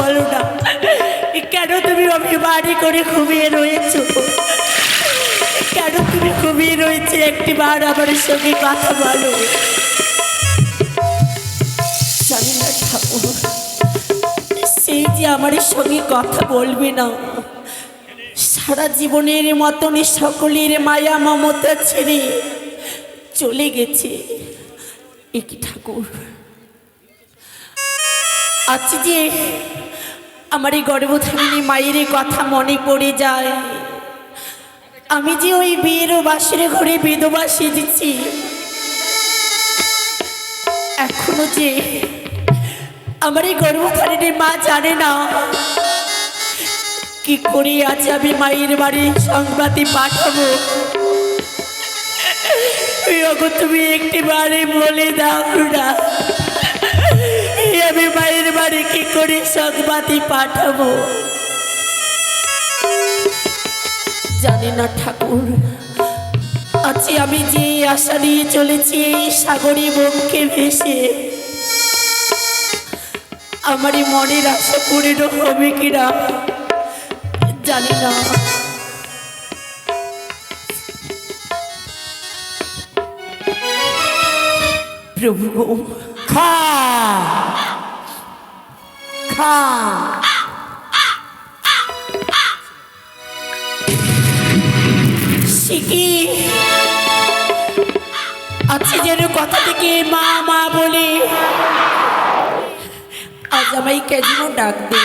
বলো না কেন তুমি অভিমানী করে ঘুমিয়ে রয়েছো? কেন তুমি ঘুমিয়ে রয়েছে? একটি বার আমার সঙ্গে কথা বলো। জানি না ঠাকুর, সেই যে আমার সঙ্গে কথা বলবে না। সারা জীবনের মতনই সকলের মায়া মমতা ছেড়ে চলে গেছে। একই ঠাকুর? আজ যে আমার এই গর্ভধারিণী মায়ের কথা মনে পড়ে যায়। আমি যে ওই বিয়ের বাসের ঘরে বিধবা সেজেছি, এখনও যে আমার এই গর্ভধারিণী মা জানে না কি করে আজ আমি মায়ের বাড়ির সংবাদে পাঠাবো। তুমি একটি বারে বলে দাও না। আমি মায়ের বাড়ি কি করে সংবাদে পাঠাবো? জানি না ঠাকুর আজ আমি যে আশা নিয়ে চলেছি এই সাগরী বক্ষে ভেসে। আমারই মনের আশা পূর্ণ হবে কিনা, জানি না। প্রভু, খা! খা সে কি যেন কথা থেকে মা মা বলে আজ আমায় কেন ডাক দে?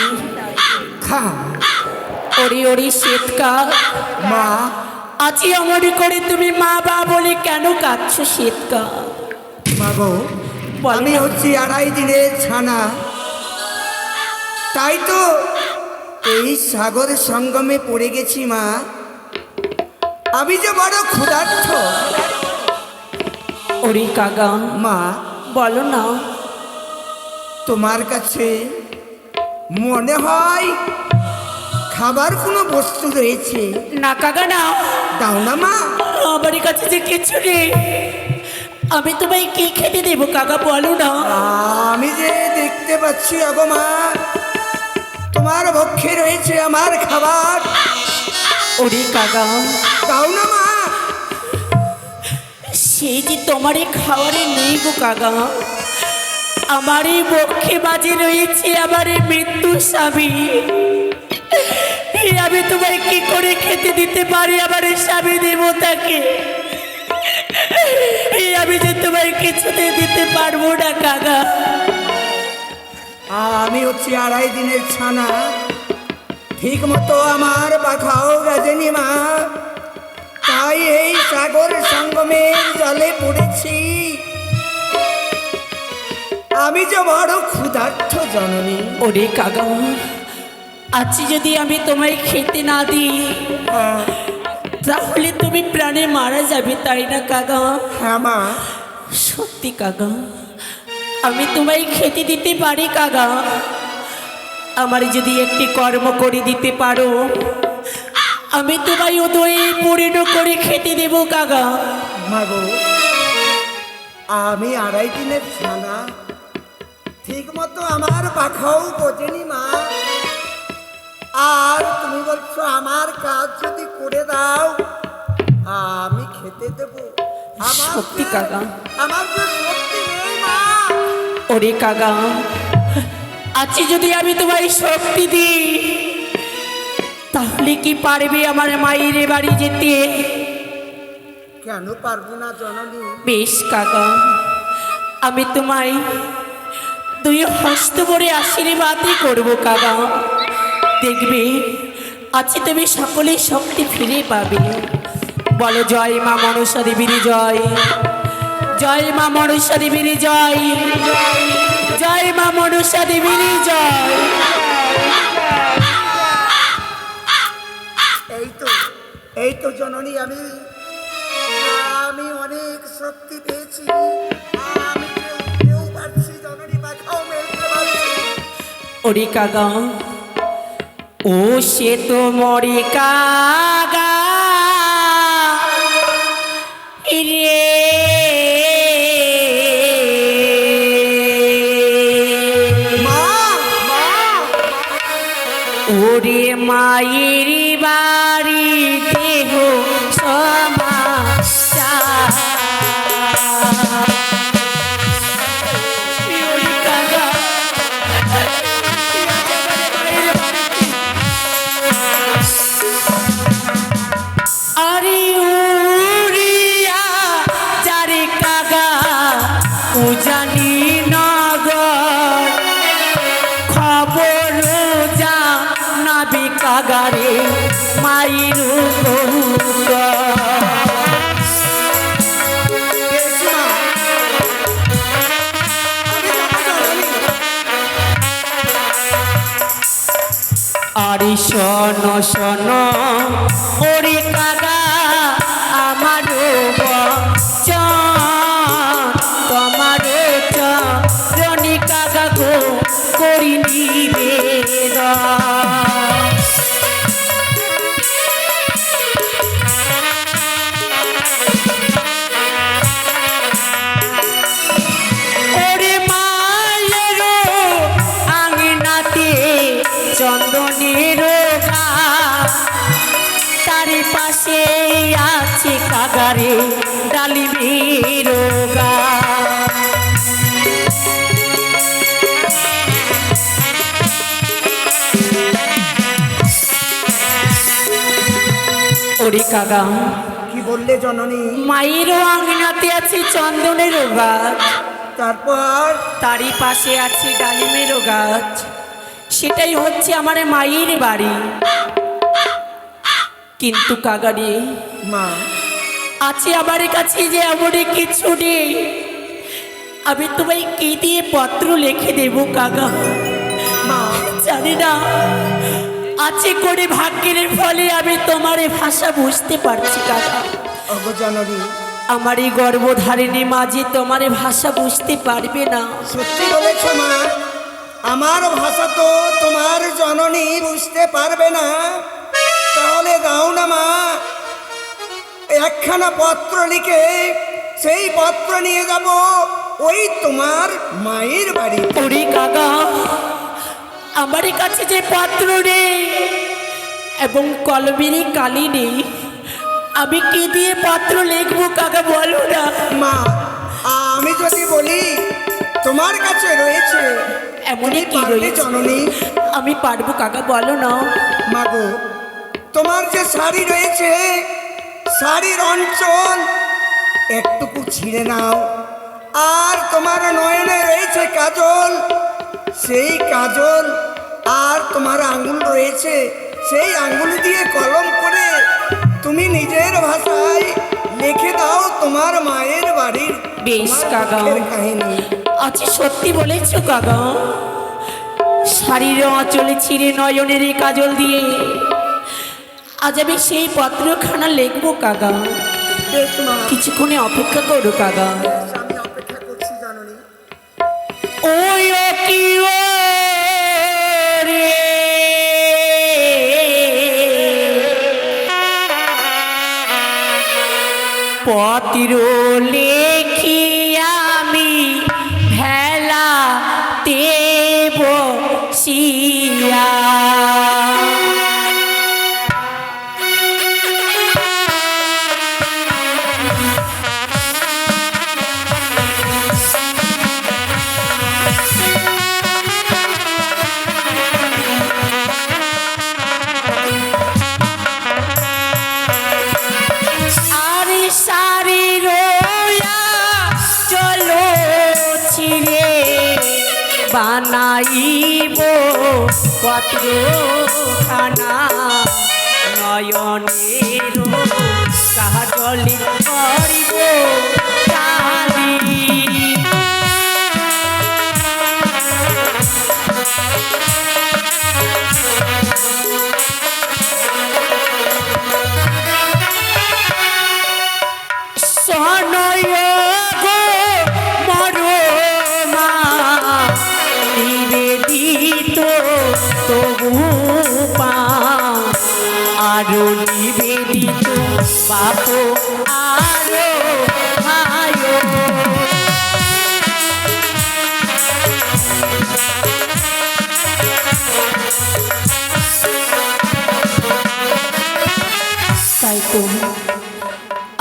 খা। ওরে ওরে শীতকাল মা আছি অমরি করে তুমি মা বা বলে কেন কাঁদছ শীতকাল মাগো বলো। আমি হচ্ছি আড়াই দিনের ছানা। তাই তো। এই সাগর সঙ্গমে পড়ে গেছি মা। আমি যে বড় ক্ষুধার্থ ওরে কাগা মা। বলো না। তোমার কাছে মনে হয় খাবার কোনো বস্তু রয়েছে? না কাগা না। দাও না মা। আমার কাছে যে কিছু নেই। আমি তোমায় কি খেতে দেবো কাকা বলো না। আমি যে দেখতে পাচ্ছি আগো মা তোমার পক্ষে রয়েছে আমার খাবার। ওরে কাকা। দাও না মা। সেই যে তোমার এই খাবারে নেই গো কাকা। আমার এই বক্ষে বাজে রয়েছে আমার এই মৃত্যু স্বামী। আমি তোমায় কি করে খেতে দিতে পারি আমার এই স্বামী দেবতাকে? আমি যে তোমায় কিছুতে দিতে পারব না কাকা। আমি হচ্ছি আড়াই দিনের ছানা। ঠিক মতো আমার পাখাও গাজেনি মা। তাই এই সাগর সঙ্গমের জলে পড়েছি। আমি যে বড় ক্ষুধার্থ জননী। ওরে কাকা আজ যদি আমি তোমায় খেতে না দিই আহ, তাহলে তুমি প্রাণে মারা যাবে তাই না কাকা? হ্যাঁ মা। সত্যি কাকা। আমি তোমায় খেতে দিতে পারি কাকা। আমার যদি একটি কর্ম করে দিতে পারো আমি তোমায় উদয়ে পরিণ করে খেতে দেবো কাকা। মাগো আমি আড়াই দিনের ছানা। ঠিক মতো আমার পাখাও বোঝেনি মা। আর তুমি বলছো আমার কাজ যদি করে দাও আমি খেতে দেব। আমার সত্যি কাকা। আমার যে মা ওরে কাগা আজকে যদি আমি তোমায় শক্তি দিই তাহলে কি পারবে আমার মায়ের বাড়ি যেতে? কেন পারব না জননী? বেশ কাকা আমি তোমায় দুই হস্ত করে আশীর্বাদই করব কাকা। দেখবে আজকে তুমি সকলেই শক্তি ফিরে পাবে। বলো জয় মা মনসা দেবীর জয়। জয় মা মনসা দেবীর জয়। জয় মা মনসা দেবীর জয়। এই তো এই তো জননী আমি। আমি অনেক শক্তি পেয়েছি। আমি পারছি জননী পাখাও মেলতে পারছি। ওরে কাগা ও সে তো মরে কাগা ওরে মায়ের বাড়ি দেহ সমাচার আরে শোনো শোন ওরে গাছ ওরে কি বললে জননী? মায়েরও আঙিনাতে আছে চন্দনের গাছ। তারপর? তারই পাশে আছে ডালিমেরও গাছ। সেটাই হচ্ছে আমার মায়ের বাড়ি। কিন্তু কাগারে মা? আছে আমার কাছে যে এমন কিছু নেই। আমি তোমায় কি দিয়ে পত্র লিখে দেব কাকা? মা জানি না। আছে করে ভাগ্যের ফলে আমি তোমার ভাষা বুঝতে পারছি কাকা। আমার এই গর্ভধারিণী মাঝে তোমার এ ভাষা বুঝতে পারবে না। সত্যি বলেছ মা। আমার ভাষা তো তোমার জননী বুঝতে পারবে না। তাহলে দাও না মা। একখানা পত্র লিখে সেই পত্র নিয়ে যাব। ওই তোমার মায়ের বাড়ি। ওরে কাকা আমার কাছে যে পাত্র নেই এবং কলমেরই কালি নেই আমি কি দিয়ে পাত্র লিখব কাকা বলো না। মা আমি যদি বলি তোমার কাছে রয়েছে এমনই কি রয়েছে? জননী? আমি পারব কাকা বলো না। মাগো তোমার যে শাড়ি রয়েছে শাড়ির অঞ্চল। একটুকু ছিঁড়ে নাও। আর তোমার নয়নে রয়েছে কাজল। সেই কাজল আর তোমার আঙ্গুল রয়েছে। সেই আঙুল দিয়ে কলম করে তুমি নিজের ভাষায় লিখে দাও তোমার মায়ের বাড়ির বেশ, তোমার কাকা। কাহিনী। আচ্ছা সত্যি বলেছ কাকা শাড়ির অচলে ছিঁড়ে নয়নের এই কাজল দিয়ে আজ আমি সেই পত্রখানা লিখব কাকা। কিছুক্ষণে অপেক্ষা করো কাকা। ওই কি ও বানাইব। পত্র খানা নয়নের কাজলি করিব। তাই তো।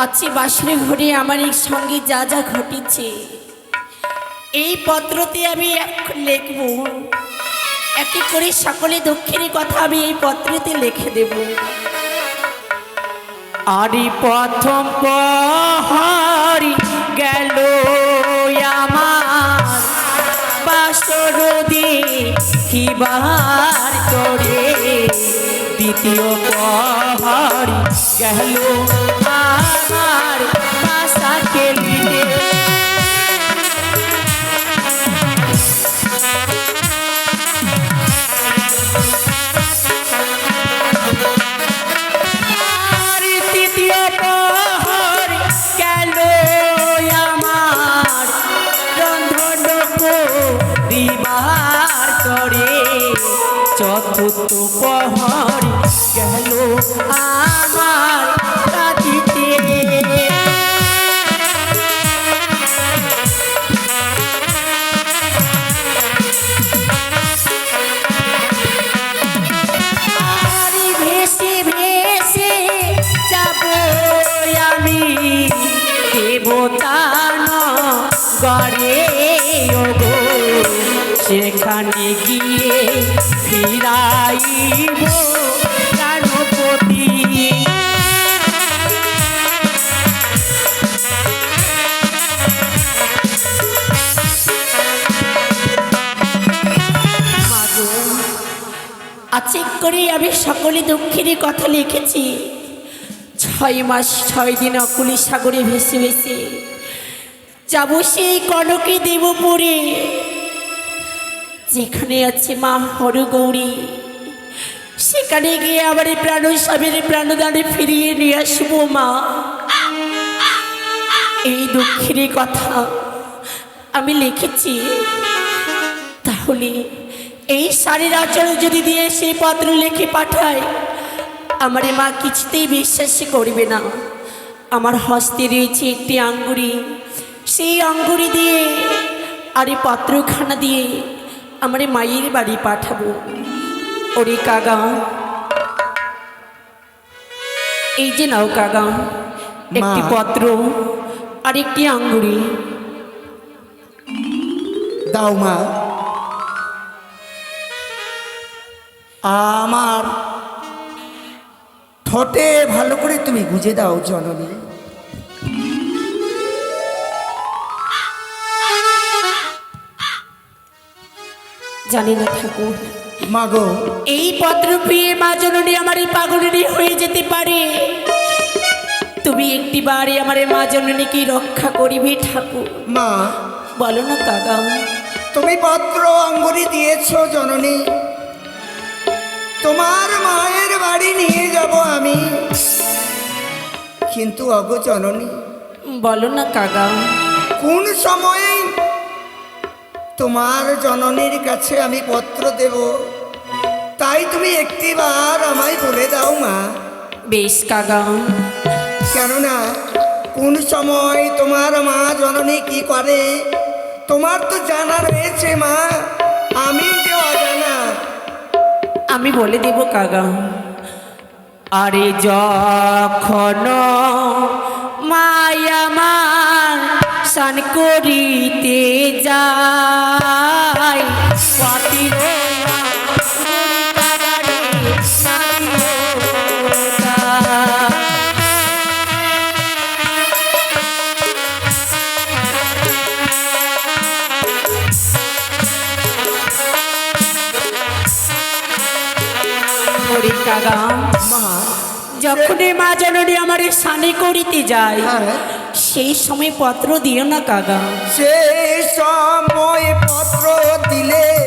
আচ্ছা, আছি বাসরে ঘুরে আমার এই সঙ্গে যা যা ঘটেছে, এই পত্রতে আমি লিখব। এক করে সকলে দক্ষিণের কথা আমি এই পত্রতে লিখে দেবো। আরে প্রথম পহারি গেল আমার। কি বাহার করে? দ্বিতীয় পহারি গেল আমার। গড়ে ওগো। সেখানে গিয়ে ফিরাইব প্রাণপতি আছে করে আমি সকলে দক্ষিণে কথা লিখেছি। ছয় মাস ছয় দিন অকুলি সাগরে ভেসে ভেসে যাব সেই কনকে দেবপুরে। যেখানে আছে মা হরগৌরী, সেখানে গিয়ে আমার এই প্রাণ, স্বামীর প্রাণদানে ফিরিয়ে নিয়ে আসব মা। এই দুঃখের কথা আমি লিখেছি। তাহলে এই শাড়ির আচরণ যদি দিয়ে সেই পত্র লিখে পাঠায়, আমার মা কিছুতেই বিশ্বাস করবে না। আমার হস্তে রয়েছে একটি আঙ্গুরি সেই আঙ্গুরি দিয়ে আর এই পত্রখানা দিয়ে আমার মায়ের বাড়ি পাঠাবো। ওরে কাগা এই যে নাও কাগা একটি। পত্র আর একটি আঙ্গুরি। দাও মা। আমার ঠোঁটে ভালো করে তুমি গুজে দাও জননী। জানি না ঠাকুর। মাগো। এই পত্র পেয়ে মা জননী আমার এই পাগলিনী হয়ে যেতে পারে। তুমি একটি বারে আমার এই মা জননীকে রক্ষা করিবে ঠাকুর। মা। বলো না কাকা। তুমি পত্র অঙ্গুরি দিয়েছ জননী। তোমার মায়ের বাড়ি নিয়ে যাব আমি। কিন্তু অগো জননী বলো না কাকা। কোন সময়ে তোমার জননীর কাছে আমি পত্র দেব। তাই তুমি একটিবার আমায় বলে দাও মা। বেশ কাকা কেননা কোন সময় তোমার মা জননী কি করে তোমার তো জানা রয়েছে মা। আমি যে অজানা। আমি বলে দেব কাকা আরে যখন মায়ামার সান করিতে পাতির মা যখনই মা জননী আমার এই সানে করিতে যায় হ্যাঁ। সেই সময় পত্র দিও না কাকা। সেই সময় পত্র দিলে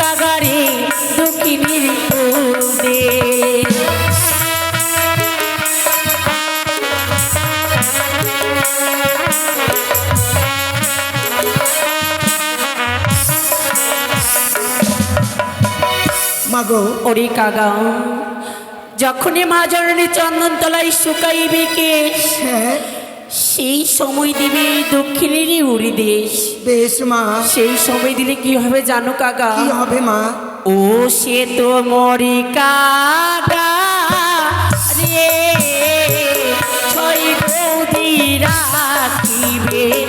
কাগারে দক্ষিণীর দে মাগো। ওরে কাগা যখনই মা জননী চন্দনতলায় শুকাইবে কে? হ্যাঁ। সেই সময় দিবে দক্ষিণেরই উড়ি দেশ। বেশ মা। সেই সময় দিলে কি হবে জানো কাকা? কি হবে মা? ও সে তো মরি কাকা। রে ছয় বৌদি রাখিবে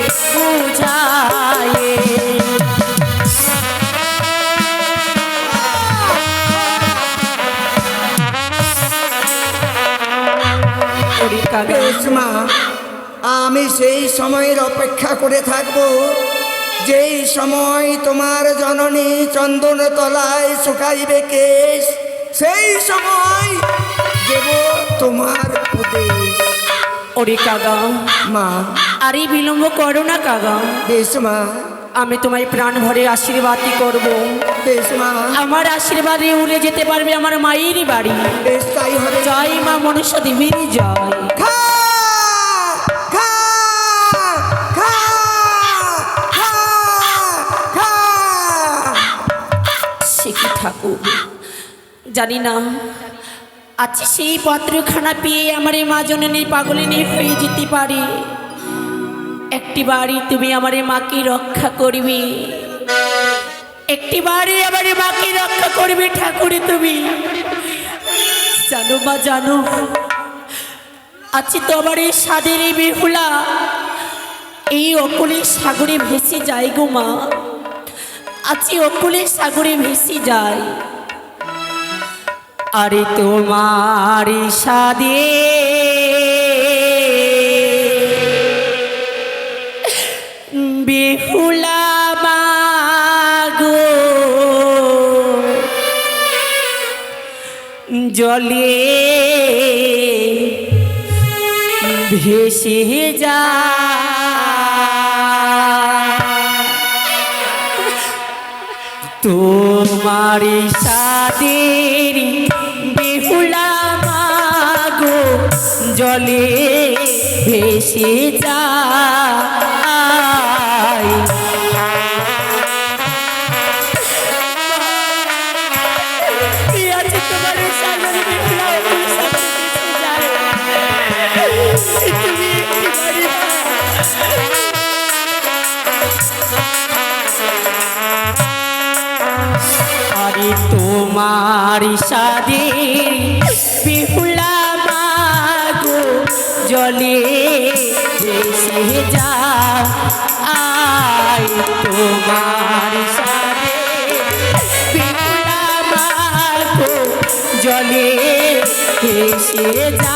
আমি সেই সময়ের অপেক্ষা করে থাকব। যেই সময় তোমার জননী চন্দন তলায় শুকাইবে কেশ সেই সময় দেব তোমার উপদেশ। ওরে কাকা মা। আরে বিলম্ব করো না কাকা। বেশ মা। আমি তোমায় প্রাণ ভরে আশীর্বাদই করব আমার আশীর্বাদে উড়ে যেতে পারবে আমার মায়েরই বাড়ি। বেশ তাই হবে। জয় মা মনুষ্য দেবীর জয়। ঠাকুর জানি না। আজ সেই পাত্রখানা পেয়ে আমার এই মা জননীর পাগলিনী হয়ে যেতে পারে। একটি বাড়ি তুমি আমার মাকে রক্ষা করবে। একটি বাড়ি আমার মাকে রক্ষা করবে ঠাকুরে তুমি। জানো মা, জানো। আছি তো আমার এই স্বাদের এই বেহুলা। এই অকুলের সাগরে ভেসে যায় গো মা। আছি অকুলের সাগরে ভেসে যায় আরে তোমার সাদে জলে ভেসে যা তোমার সাদের বেহুলা মাগো জলে ভেসে যায় তোমার সাদে বিহুলা মাগো জলে ভেসে যা আয় তোমার সাদে বিহুলা মাগো জলে ভেসে যা